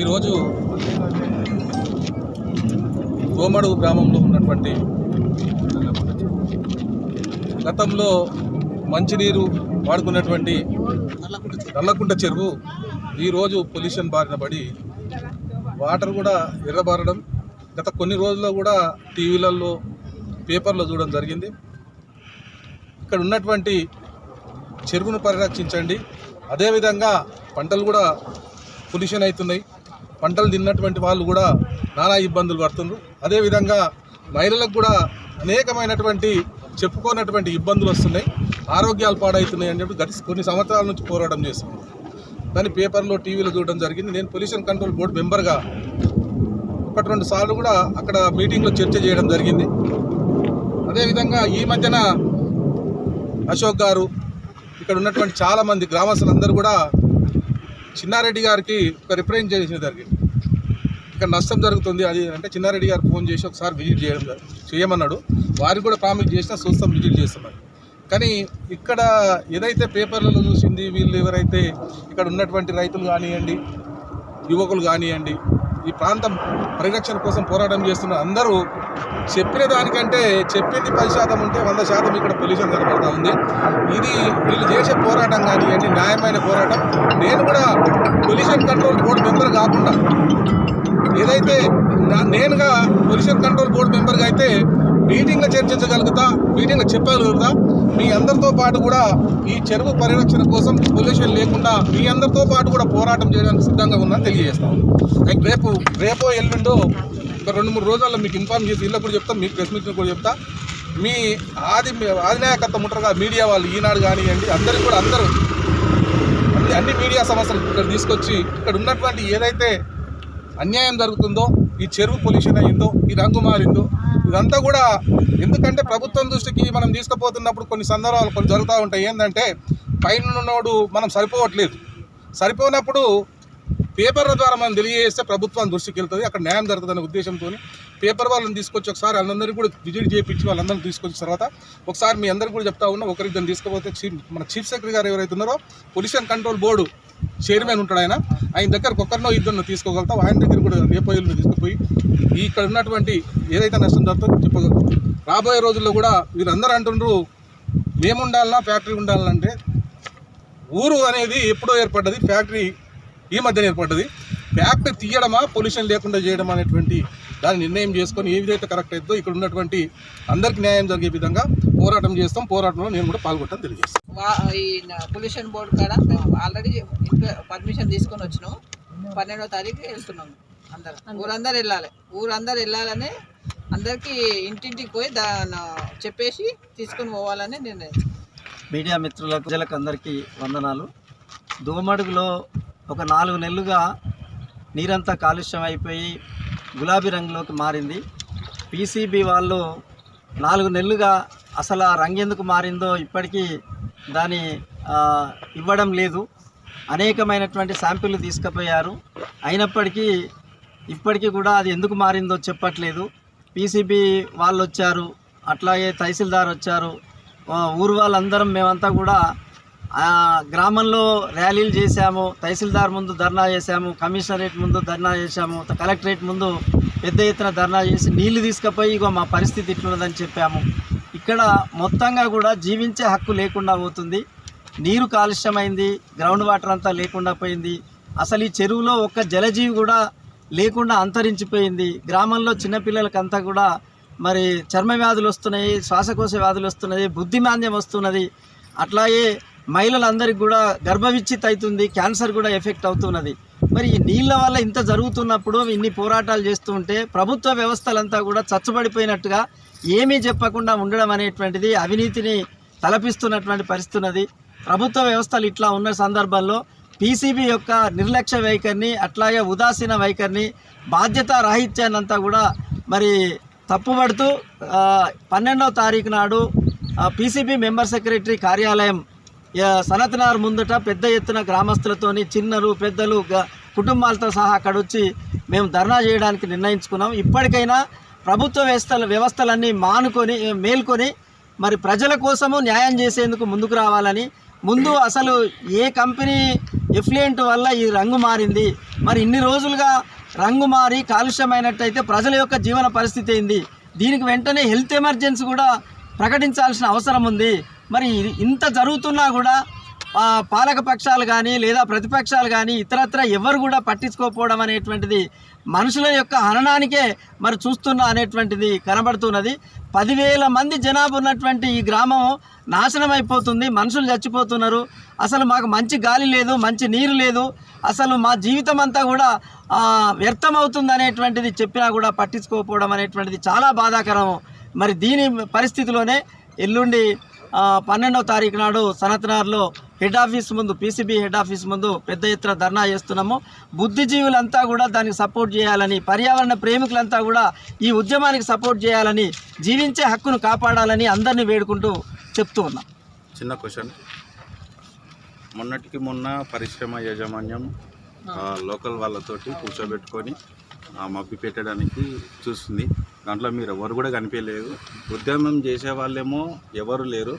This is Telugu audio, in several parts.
ఈరోజు గోమడుగు గ్రామంలో ఉన్నటువంటి గతంలో మంచినీరు వాడుకున్నటువంటి నల్లకుంట చెరువు ఈరోజు పొల్యూషన్ బారిన పడి వాటర్ కూడా ఎర్రబారడం గత కొన్ని రోజుల్లో కూడా టీవీలలో పేపర్లో చూడడం జరిగింది. ఇక్కడ ఉన్నటువంటి చెరువును పరిరక్షించండి. అదేవిధంగా పంటలు కూడా పొల్యూషన్ అవుతున్నాయి. పంటలు తిన్నటువంటి వాళ్ళు కూడా నానా ఇబ్బందులు పడుతున్నారు అదేవిధంగా మహిళలకు కూడా అనేకమైనటువంటి చెప్పుకోనటువంటి ఇబ్బందులు వస్తున్నాయి. ఆరోగ్యాలు పాడవుతున్నాయి అని చెప్పి గత కొన్ని సంవత్సరాల నుంచి పోరాటం చేస్తున్నాం. దాన్ని పేపర్లో టీవీలో చూడడం జరిగింది. నేను పొల్యూషన్ కంట్రోల్ బోర్డు మెంబర్గా ఒకటి రెండు సార్లు కూడా అక్కడ మీటింగ్లో చర్చ చేయడం జరిగింది. అదేవిధంగా ఈ మధ్యన అశోక్ గారు ఇక్కడ ఉన్నటువంటి చాలామంది గ్రామస్తులందరూ కూడా చిన్నారెడ్డి గారికి ఒక రిప్రజెంట్ చేసిన జరిగింది. ఇక్కడ నష్టం జరుగుతుంది. అది అంటే చిన్నారెడ్డి గారు ఫోన్ చేసి ఒకసారి విజిట్ చేయడం చేయమన్నాడు. వారికి కూడా ప్రామిస్ చేసినా చూస్తాం విజిట్ చేస్తామని కానీ ఇక్కడ ఏదైతే పేపర్లలో చూసింది వీళ్ళు ఎవరైతే ఇక్కడ ఉన్నటువంటి రైతులు కానివ్వండి యువకులు కానివ్వండి ఈ ప్రాంతం పరిరక్షణ కోసం పోరాటం చేస్తున్న అందరూ చెప్పిన దానికంటే చెప్పింది పది శాతం ఉంటే వంద శాతం ఇక్కడ పొల్యూషన్ కనబడతా ఉంది. ఇది వీళ్ళు చేసే పోరాటం కానివ్వండి న్యాయమైన పోరాటం. నేను కూడా పొల్యూషన్ కంట్రోల్ బోర్డు మెంబర్ కాకుండా ఏదైతే నా- నేనుగా పొల్యూషన్ కంట్రోల్ బోర్డు మెంబర్గా అయితే మీటింగ్లో చర్చించగలుగుతా మీటింగ్లో చెప్పగలుగుతా మీ అందరితో పాటు కూడా ఈ చెరువు పరిరక్షణ కోసం పొల్యూషన్ లేకుండా మీ అందరితో పాటు కూడా పోరాటం చేయడానికి సిద్ధంగా ఉందని తెలియజేస్తాం రేపు రేపో ఎల్లుండో ఒక రెండు మూడు రోజుల్లో మీకు ఇన్ఫార్మ్ చేసి ఇళ్ళకు కూడా చెప్తాం మీకు ప్రెస్ మీట్ కూడా చెప్తా. మీ ఆది ఆధినాయకత్వం ఉంటారుగా మీడియా వాళ్ళు ఈనాడు కానివ్వండి అందరికి కూడా అందరూ. అన్ని మీడియా సమస్యలు ఇక్కడ తీసుకొచ్చి ఇక్కడ ఉన్నటువంటి ఏదైతే అన్యాయం జరుగుతుందో ఈ చెరువు పొల్యూషన్ అయ్యిందో ఈ రంగు మారిందో ఇదంతా కూడా ఎందుకంటే ప్రభుత్వం దృష్టికి మనం తీసుకుపోతున్నప్పుడు కొన్ని సందర్భాలు కొన్ని జరుగుతూ ఉంటాయి. ఏంటంటే పైన ఉన్నోడు మనం సరిపోవట్లేదు. సరిపోనప్పుడు పేపర్ల ద్వారా మనం తెలియజేస్తే ప్రభుత్వం దృష్టికి వెళ్తుంది. అక్కడ న్యాయం జరుగుతుందనే ఉద్దేశంతో పేపర్ వాళ్ళని తీసుకొచ్చి ఒకసారి వాళ్ళందరికీ కూడా విజిట్ చేయించి వాళ్ళందరినీ తీసుకొచ్చిన తర్వాత ఒకసారి మీ అందరికీ కూడా చెప్తా ఉన్నా ఒకరిద్దరిని తీసుకుపోతే చీఫ్ మన చీఫ్ సెక్రటరీ గారు ఎవరైతే ఉన్నారో పొల్యూషన్ కంట్రోల్ బోర్డు చైర్మన్ ఉంటాడు ఆయన. ఆయన దగ్గరకు ఒక్కరినో ఇద్దరినో తీసుకోగలుగుతాం ఆయన దగ్గర కూడా రేపు తీసుకుపోయి ఇక్కడ ఉన్నటువంటి ఏదైతే నష్టం జరుగుతుందో చెప్పగలుగుతాం రాబోయే రోజుల్లో కూడా వీరందరూ అంటుండ్రు మేము ఉండాలన్నా ఫ్యాక్టరీ ఉండాలంటే ఊరు అనేది ఎప్పుడో ఏర్పడ్డది ఫ్యాక్టరీ ఈ మధ్యన ఏర్పడ్డది. ఫ్యాక్టరీ తీయడమా పొల్యూషన్ లేకుండా చేయడం అనేటువంటి దాన్ని నిర్ణయం చేసుకొని ఏ విధంగా కరెక్ట్ అవుతుందో ఇక్కడ ఉన్నటువంటి అందరికి న్యాయం జరిగే విధంగా పోరాటం చేస్తాం. పోరాటంలో నేను కూడా పాల్గొంటాను తెలియజేస్తాను. వా- ఈ పొల్యూషన్ బోర్డు కాడ మేము ఆల్రెడీ పర్మిషన్ తీసుకొని వచ్చినాం. పన్నెండో తారీఖు వెళ్తున్నాం అందరం. ఊరందరూ వెళ్ళాలి. ఊరందరూ వెళ్ళాలని అందరికీ ఇంటింటికి పోయి దా చెప్పేసి తీసుకొని పోవాలని నిర్ణయం. మీడియా మిత్రులకు ప్రజలకు అందరికీ వందనాలు. దోమడుగులో ఒక నాలుగు నెలలుగా నీరంతా కాలుష్యం అయిపోయి గులాబీ రంగులోకి మారింది. పీసీబీ వాళ్ళు నాలుగు నెలలుగా అసలు ఆ రంగు ఎందుకు మారిందో ఇప్పటికీ దాని ఇవ్వడం లేదు. అనేకమైనటువంటి శాంపిల్ తీసుకుపోయారు. అయినప్పటికీ ఇప్పటికీ కూడా అది ఎందుకు మారిందో చెప్పట్లేదు. పీసీబీ వాళ్ళు వచ్చారు అట్లాగే తహసీల్దార్ వచ్చారు. ఊరు వాళ్ళందరం మేమంతా కూడా గ్రామంలో ర్యాలీలు చేశాము తహసీల్దార్ ముందు ధర్నా చేశాము కమిషనరేట్ ముందు ధర్నా చేశాము కలెక్టరేట్ ముందు పెద్ద ఎత్తున ధర్నా చేసి నీళ్ళు తీసుకుపోయి ఇగో మా పరిస్థితి ఇట్లున్నదని చెప్పాము. ఇక్కడ మొత్తంగా కూడా జీవించే హక్కు లేకుండా పోతుంది. నీరు కాలుష్యమైంది గ్రౌండ్ వాటర్ అంతా లేకుండా పోయింది. అసలు ఈ చెరువులో ఒక్క జలజీవి కూడా లేకుండా అంతరించిపోయింది. గ్రామంలో చిన్నపిల్లలకంతా కూడా మరి చర్మ వ్యాధులు వస్తున్నాయి శ్వాసకోశ వ్యాధులు వస్తున్నాయి బుద్ధిమాంద్యం వస్తున్నది. అట్లాగే మహిళలందరికీ కూడా గర్భవిచ్చిత్ అవుతుంది క్యాన్సర్ కూడా ఎఫెక్ట్ అవుతున్నది. మరి ఈ నీళ్ళ వల్ల ఇంత జరుగుతున్నప్పుడు ఇన్ని పోరాటాలు చేస్తూ ఉంటే ప్రభుత్వ వ్యవస్థలంతా కూడా చచ్చుబడిపోయినట్టుగా ఏమీ చెప్పకుండా ఉండడం అనేటువంటిది అవినీతిని తలపిస్తున్నటువంటి పరిస్థితున్నది. ప్రభుత్వ వ్యవస్థలు ఇట్లా ఉన్న సందర్భంలో పీసీబీ యొక్క నిర్లక్ష్య వైఖరిని అట్లాగే ఉదాసీన వైఖరిని బాధ్యత రాహిత్యాన్నంతా కూడా మరి తప్పుపడుతూ పన్నెండవ తారీఖు నాడు పీసీబీ మెంబర్ సెక్రటరీ కార్యాలయం సనత్నార్ ముందట పెద్ద ఎత్తున గ్రామస్తులతోని చిన్నలు పెద్దలు కుటుంబాలతో సహా అక్కడ వచ్చి మేము ధర్నా చేయడానికి నిర్ణయించుకున్నాం. ఇప్పటికైనా ప్రభుత్వ వ్యవస్థలు వ్యవస్థలన్నీ మానుకొని మేల్కొని మరి ప్రజల కోసము న్యాయం చేసేందుకు ముందుకు రావాలని ముందు అసలు ఏ కంపెనీ ఎఫ్లియంట్ వల్ల ఈ రంగు మారింది మరి ఇన్ని రోజులుగా రంగు మారి కాలుష్యమైనట్టయితే ప్రజల యొక్క జీవన పరిస్థితి ఏంది దీనికి వెంటనే హెల్త్ ఎమర్జెన్సీ కూడా ప్రకటించాల్సిన అవసరం ఉంది. మరి ఇంత జరుగుతున్నా కూడా పాలక పక్షాలు కానీ లేదా ప్రతిపక్షాలు కానీ ఇతరత్ర ఎవరు కూడా పట్టించుకోకపోవడం అనేటువంటిది మనుషుల యొక్క హననానికే మరి చూస్తున్నా అనేటువంటిది కనబడుతున్నది. పదివేల మంది జనాభా ఉన్నటువంటి ఈ గ్రామం నాశనం అయిపోతుంది మనుషులు చచ్చిపోతున్నారు. అసలు మాకు మంచి గాలి లేదు మంచి నీరు లేదు. అసలు మా జీవితం అంతా కూడా వ్యర్థమవుతుంది వ్యర్థం అవుతుంది అనేటువంటిది చెప్పినా కూడా పట్టించుకోకపోవడం అనేటువంటిది చాలా బాధాకరం. మరి దీని పరిస్థితిలోనే ఎల్లుండి పన్నెండవ తారీఖు నాడు సనత్నార్లో హెడ్ ఆఫీస్ ముందు పీసీబీ హెడ్ ఆఫీస్ ముందు పెద్ద ఎత్తున ధర్నా చేస్తున్నాము. బుద్ధిజీవులంతా కూడా దానికి సపోర్ట్ చేయాలని పర్యావరణ ప్రేమికులంతా కూడా ఈ ఉద్యమానికి సపోర్ట్ చేయాలని జీవించే హక్కును కాపాడాలని అందరినీ వేడుకుంటూ చెప్తూ ఉన్నాం. చిన్న క్వశ్చన్. మొన్నటికి మొన్న పరిశ్రమ యాజమాన్యం లోకల్ వాళ్ళతోటి కూర్చోబెట్టుకొని మభ్య పెట్టడానికి చూస్తుంది. దాంట్లో మీరు ఎవరు కూడా కనిపించలేదు. ఉద్యమం చేసే వాళ్ళేమో ఎవరు లేరు.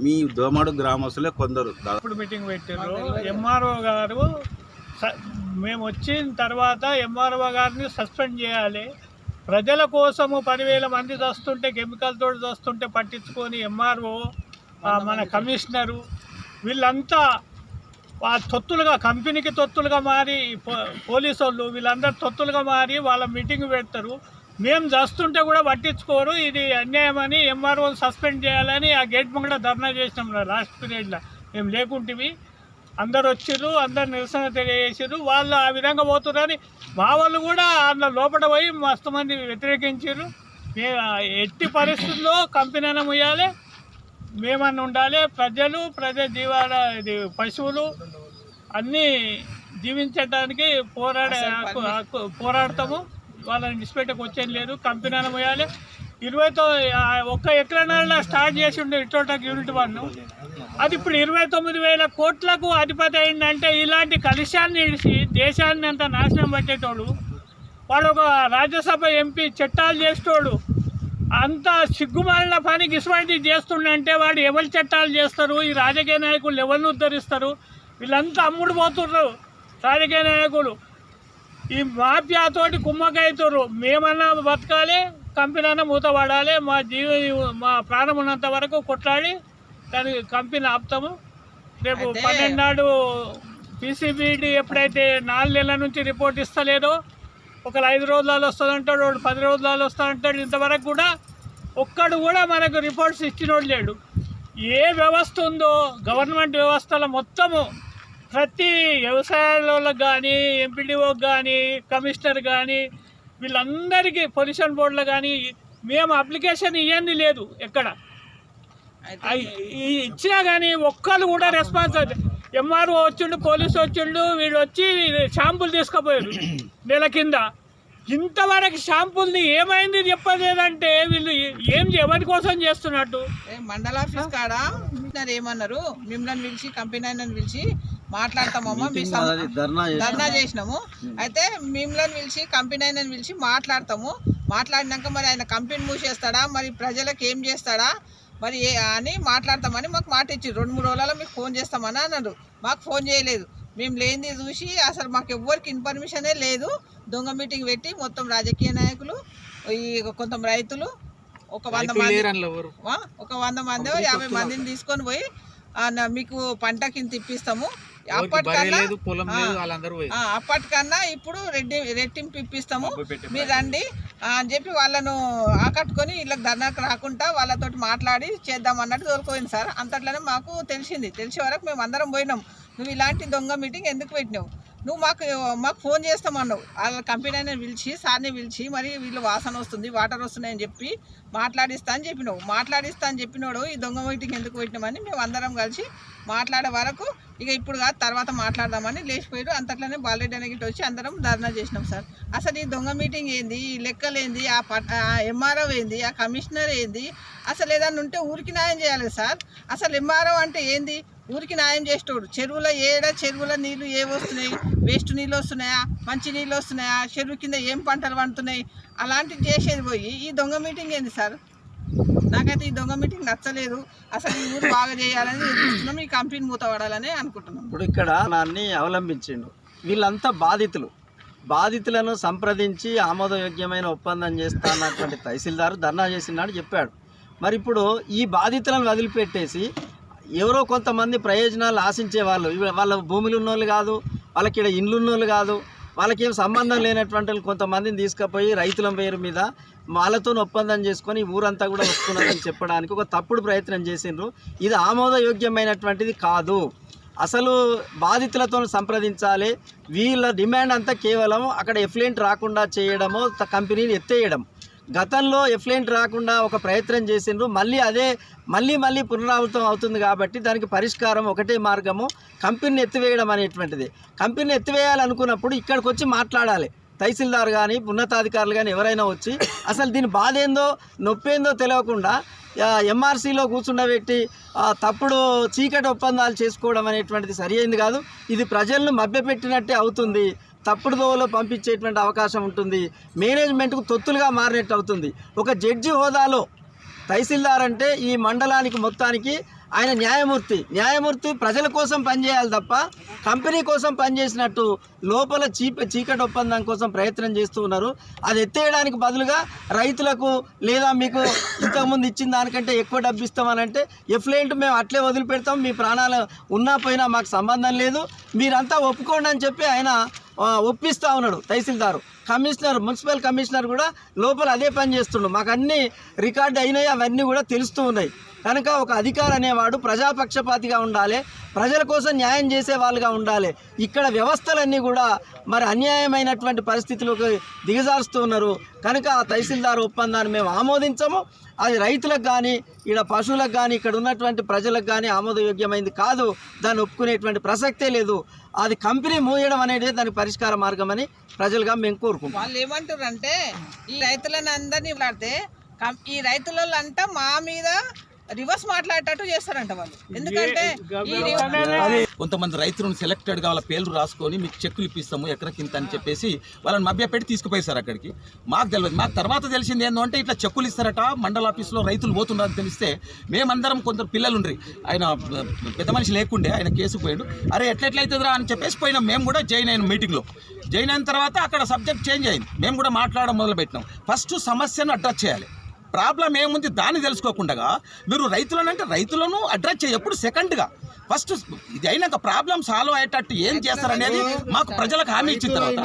మీ దోమడు గ్రామస్తులే కొందరు. ఇప్పుడు మీటింగ్ పెట్టారు ఎంఆర్ఓ గారు స- మేము వచ్చిన తర్వాత ఎంఆర్ఓ గారిని సస్పెండ్ చేయాలి. ప్రజల కోసము పదివేల మంది వస్తుంటే కెమికల్ తోటి వస్తుంటే పట్టించుకొని ఎంఆర్ఓ మన కమిషనరు వీళ్ళంతా ఆ తొత్తులుగా కంపెనీకి తొత్తులుగా మారి పో- పోలీసు వాళ్ళు వీళ్ళందరూ తొత్తులుగా మారి వాళ్ళ మీటింగ్ పెడతారు. మేము చేస్తుంటే కూడా పట్టించుకోరు. ఇది అన్యాయమని ఎంఆర్ఓ సస్పెండ్ చేయాలని ఆ గేట్ ముంగట ధర్నా చేసినాం లాస్ట్ పీరియడ్లో మేము లేకుంటివి. అందరు వచ్చిర్రు అందరు నిరసన తెలియజేసారు వాళ్ళు ఆ విధంగా పోతున్నారని మా వాళ్ళు కూడా అందులో లోపల పోయి మస్తు మంది వ్యతిరేకించారు ఎట్టి పరిస్థితుల్లో కంపెనీ ముయ్యాలి. మేమన్నా ఉండాలి. ప్రజలు ప్రజల జీవాల ఇది పశువులు అన్నీ జీవించడానికి పోరాడే పోరాడతాము. వాళ్ళని విడిచిపెట్టకు వచ్చేది లేదు కంపెనీ పోయాలి. ఇరవై ఒక్క ఎకరాల స్టార్ట్ చేసి ఉండే ఇటోటాక్ యూనిట్ వన్ అది ఇప్పుడు ఇరవై తొమ్మిది వేల కోట్లకు అధిపతి అయిందంటే ఇలాంటి కలుష్యాన్ని ఇడిచి దేశాన్ని అంత నాశనం పట్టేటోడు వాడు ఒక రాజ్యసభ ఎంపీ చట్టాలు చేసేటోడు అంత సిగ్గుమాలిన పని గిసువంటి చేస్తుండంటే వాడు ఎవరి చట్టాలు చేస్తారు? ఈ రాజకీయ నాయకులు ఎవరిని ఉద్ధరిస్తారు? వీళ్ళంతా అమ్ముడు పోతున్నారు రాజకీయ నాయకులు. ఈ మాఫియాతోటి కుమ్మకైతుర్రు మేమన్నా బతకాలి కంపెనీ అన్న మూత పడాలి మా జీవ మా ప్రాణం ఉన్నంత వరకు కొట్లాడి దానికి కంపెనీ ఆపుతాము. రేపు పన్నెండు నాడు పీసీబీడి ఎప్పుడైతే నాలుగు నెలల నుంచి రిపోర్ట్ ఇస్తలేదో ఒకరు ఐదు రోజులలో వస్తుందంటాడు వాడు పది రోజులలో వస్తాడంటాడు ఇంతవరకు కూడా ఒక్కడు కూడా మనకు రిపోర్ట్స్ ఇచ్చినోడు లేడు. ఏ వ్యవస్థ ఉందో గవర్నమెంట్ వ్యవస్థల మొత్తము ప్రతి వ్యవసాయాలకు కానీ ఎంపీడీఓకి కానీ కమిషనర్ కానీ వీళ్ళందరికీ పొల్యూషన్ బోర్డులో కానీ మేము అప్లికేషన్ ఇవ్వండి లేదు ఎక్కడ. ఇచ్చినా కానీ ఒక్కరు కూడా రెస్పాన్స్ ఎంఆర్ఓ వచ్చిండు పోలీసు వచ్చిండు వీళ్ళు వచ్చి షాంపుల్ తీసుకుపోయారు నెల కింద. ఇంతవరకు షాంపుల్ని ఏమైంది చెప్పలేదంటే వీళ్ళు ఏం ఎవరి కోసం చేస్తున్నట్టు? ఏ మండల ఆఫీస్ కాడ? ఏమన్నారు? మిమ్మల్ని పిలిచి కంపెనీ అయినా పిలిచి మాట్లాడతామమ్మా ధర్నా చేసి ధర్నా చేసినాము. అయితే మిమ్మల్ని పిలిచి కంపెనీ అయినా పిలిచి మాట్లాడతాము. మాట్లాడినాక మరి ఆయన కంపెనీ మూసేస్తాడా? మరి ప్రజలకు ఏం చేస్తాడా? మరి ఏ అని మాట్లాడతామని మాకు మాట ఇచ్చి రెండు మూడు రోజులలో మీకు ఫోన్ చేస్తామని అన్నారు. మాకు ఫోన్ చేయలేదు. మేము లేనిది చూసి అసలు మాకు ఎవ్వరికి ఇన్ఫర్మేషనే లేదు. దొంగ మీటింగ్ పెట్టి మొత్తం రాజకీయ నాయకులు ఈ కొంత రైతులు ఒక వంద మంది ఒక వంద మంది యాభై మందిని తీసుకొని పోయి మీకు పంటకి ఇంత ఇప్పిస్తాము. అప్పటికన్నా ఇప్పుడు రెడ్డి రెట్టింపు ఇప్పిస్తాము. మీరు రండి. అని చెప్పి వాళ్ళను ఆకట్టుకొని వీళ్ళకి ధర్నాకు రాకుండా వాళ్ళతోటి మాట్లాడి చేద్దాం అన్నట్టు తోలుకోయింది సార్. అంతట్లోనే మాకు తెలిసింది. తెలిసే వరకు మేము అందరం పోయినాం. నువ్వు ఇలాంటి దొంగ మీటింగ్ ఎందుకు పెట్టినావు? నువ్వు మాకు మాకు ఫోన్ చేస్తామన్నావు. వాళ్ళ కంపెనీ పిలిచి సార్ని పిలిచి మరి వీళ్ళు వాసన వస్తుంది వాటర్ వస్తున్నాయని చెప్పి మాట్లాడిస్తా అని చెప్పినావు. మాట్లాడిస్తా అని చెప్పినోడు ఈ దొంగ మీటింగ్ ఎందుకు పెట్టినామని మేము అందరం కలిసి మాట్లాడే వరకు ఇక ఇప్పుడు కాదు తర్వాత మాట్లాడదామని లేచిపోయారు. అంతట్లోనే బాలరెడ్డి అనే వచ్చి అందరం ధర్నా చేసినాం సార్. అసలు ఈ దొంగ మీటింగ్ ఏంది ఈ లెక్కలు ఏంది ఆ పట్ ఆ ఎంఆర్ఓ ఏంది ఆ కమిషనర్ ఏంది అసలు ఏదన్నా ఉంటే ఊరికి న్యాయం చేయాలి సార్. అసలు ఎంఆర్ఓ అంటే ఏంది? ఊరికి న్యాయం చేసేటోడు. చెరువులో ఏడ చెరువుల నీళ్ళు ఏవొస్తున్నాయి వస్తున్నాయి? వేస్ట్ నీళ్ళు వస్తున్నాయా? మంచి నీళ్ళు వస్తున్నాయా? చెరువు కింద ఏం పంటలు పండుతున్నాయి? అలాంటివి చేసేది పోయి ఈ దొంగ మీటింగ్ ఏంది సార్? నాకైతే ఈ దొంగ మీటింగ్ నచ్చలేదు. అసలు ఈ ఊరు బాగా చేయాలని చూస్తున్నాం ఈ కంపెనీ మూత పడాలని అనుకుంటున్నాం. ఇప్పుడు ఇక్కడ నాన్ని అవలంబించిండు. వీళ్ళంతా బాధితులు. బాధితులను సంప్రదించి ఆమోదయోగ్యమైన ఒప్పందం చేస్తా అన్నటువంటి తహసీల్దారు ధర్నా చేసినాడు చెప్పాడు. మరి ఇప్పుడు ఈ బాధితులను వదిలిపెట్టేసి ఎవరో కొంతమంది ప్రయోజనాలు ఆశించే వాళ్ళు. వాళ్ళ భూములు ఉన్నోళ్ళు కాదు వాళ్ళకి ఇక్కడ ఇండ్లు ఉన్నోళ్ళు కాదు వాళ్ళకి ఏం సంబంధం లేనటువంటి కొంతమందిని తీసుకుపోయి రైతుల పేరు మీద వాళ్ళతో ఒప్పందం చేసుకొని ఊరంతా కూడా వస్తున్నారని చెప్పడానికి ఒక తప్పుడు ప్రయత్నం చేసిండ్రు. ఇది ఆమోదయోగ్యమైనటువంటిది కాదు. అసలు బాధితులతో సంప్రదించాలి. వీళ్ళ డిమాండ్ అంతా కేవలం అక్కడ ఎఫ్లెంట్ రాకుండా చేయడము త- కంపెనీని ఎత్తేయడం. గతంలో ఎఫ్లెంట్ రాకుండా ఒక ప్రయత్నం చేసిండ్రు. మళ్ళీ అదే మళ్ళీ మళ్ళీ పునరావృతం అవుతుంది కాబట్టి దానికి పరిష్కారం ఒకటే మార్గము కంపెనీని ఎత్తివేయడం అనేటువంటిది. కంపెనీని ఎత్తివేయాలనుకున్నప్పుడు ఇక్కడికి వచ్చి మాట్లాడాలి. తహసీల్దార్ కానీ ఉన్నతాధికారులు కానీ ఎవరైనా వచ్చి అసలు దీని బాధ ఏందో నొప్పేందో తెలియకుండా ఎంఆర్సీలో కూర్చుండబెట్టి తప్పుడు చీకటి ఒప్పందాలు చేసుకోవడం అనేటువంటిది సరి అయింది కాదు. ఇది ప్రజలను మభ్యపెట్టినట్టే అవుతుంది. తప్పుడు దోవలో పంపించేటువంటి అవకాశం ఉంటుంది. మేనేజ్మెంట్కు తొత్తులుగా మారినట్టు అవుతుంది. ఒక జడ్జి హోదాలో తహసీల్దార్ అంటే ఈ మండలానికి మొత్తానికి ఆయన న్యాయమూర్తి. న్యాయమూర్తి ప్రజల కోసం పనిచేయాలి తప్ప కంపెనీ కోసం పనిచేసినట్టు లోపల చీప చీకటి ఒప్పందం కోసం ప్రయత్నం చేస్తూ ఉన్నారు. అది ఎత్తేయడానికి బదులుగా రైతులకు లేదా మీకు ఇంతకుముందు ఇచ్చిన దానికంటే ఎక్కువ డబ్బు ఇస్తామనంటే ఎఫ్లెంట్ మేము అట్లే వదిలిపెడతాం. మీ ప్రాణాలు ఉన్నా పోయినా మాకు సంబంధం లేదు. మీరంతా ఒప్పుకోండి అని చెప్పి ఆయన ఒప్పిస్తూ ఉన్నాడు తహసీల్దారు. కమిషనర్ మున్సిపల్ కమిషనర్ కూడా లోపల అదే పని చేస్తుండు. మాకు అన్నీ రికార్డు అయినాయి అవన్నీ కూడా తెలుస్తూ ఉన్నాయి. కనుక ఒక అధికారి అనేవాడు ప్రజాపక్షపాతిగా ఉండాలి ప్రజల కోసం న్యాయం చేసే వాళ్ళుగా ఉండాలి. ఇక్కడ వ్యవస్థలన్నీ కూడా మరి అన్యాయమైనటువంటి పరిస్థితులకు దిగజారుస్తూ ఉన్నారు. కనుక ఆ తహసీల్దార్ ఒప్పందాన్ని మేము ఆమోదించము. అది రైతులకు కానీ ఇక్కడ పశువులకు కానీ ఇక్కడ ఉన్నటువంటి ప్రజలకు కానీ ఆమోదయోగ్యమైంది కాదు. దాన్ని ఒప్పుకునేటువంటి ప్రసక్తే లేదు. అది కంపెనీ మూయడం అనేది దానికి పరిష్కార మార్గం అని ప్రజలుగా మేము కోరుకుంటాం వాళ్ళు ఏమంటారు ఈ రైతులను అందరినీ కం- ఈ రైతులంతా మా మీద రివర్స్ మాట్లాడేటట్టు చేస్తారంట వాళ్ళు. ఎందుకంటే కొంతమంది రైతులను సెలెక్టెడ్గా వాళ్ళ పేర్లు రాసుకొని మీకు చెక్కులు ఇప్పిస్తాము ఎకరకింత అని చెప్పేసి వాళ్ళని మభ్యపెట్టి తీసుకుపోయి సార్ అక్కడికి. మాకు తెలియదు మాకు తర్వాత తెలిసింది ఏంటంటే ఇట్లా చెక్కులు ఇస్తారట. మండల ఆఫీస్లో రైతులు పోతున్నారని తెలిస్తే మేమందరం కొందరు పిల్లలు ఉండ్రి ఆయన పెద్ద మనిషి లేకుండే ఆయన కేసుకు పోయాడు. అరే ఎట్లెట్లయితుందిరా అని చెప్పేసి పోయినాం. మేము కూడా జాయిన్ అయిన మీటింగ్లో. జాయిన్ అయిన తర్వాత అక్కడ సబ్జెక్ట్ చేంజ్ అయింది. మేము కూడా మాట్లాడడం మొదలుపెట్టినాం. ఫస్ట్ సమస్యను అడ్రస్ చేయాలి. ప్రాబ్లం ఏముంది దాన్ని తెలుసుకోకుండా మీరు రైతులను అంటే రైతులను అడ్రస్ చేయ ఎప్పుడు సెకండ్గా. ఫస్ట్ ఇది అయినాక ప్రాబ్లం సాల్వ్ అయ్యేటట్టు ఏం చేస్తారనేది మాకు ప్రజలకు హామీ ఇచ్చిన తర్వాత.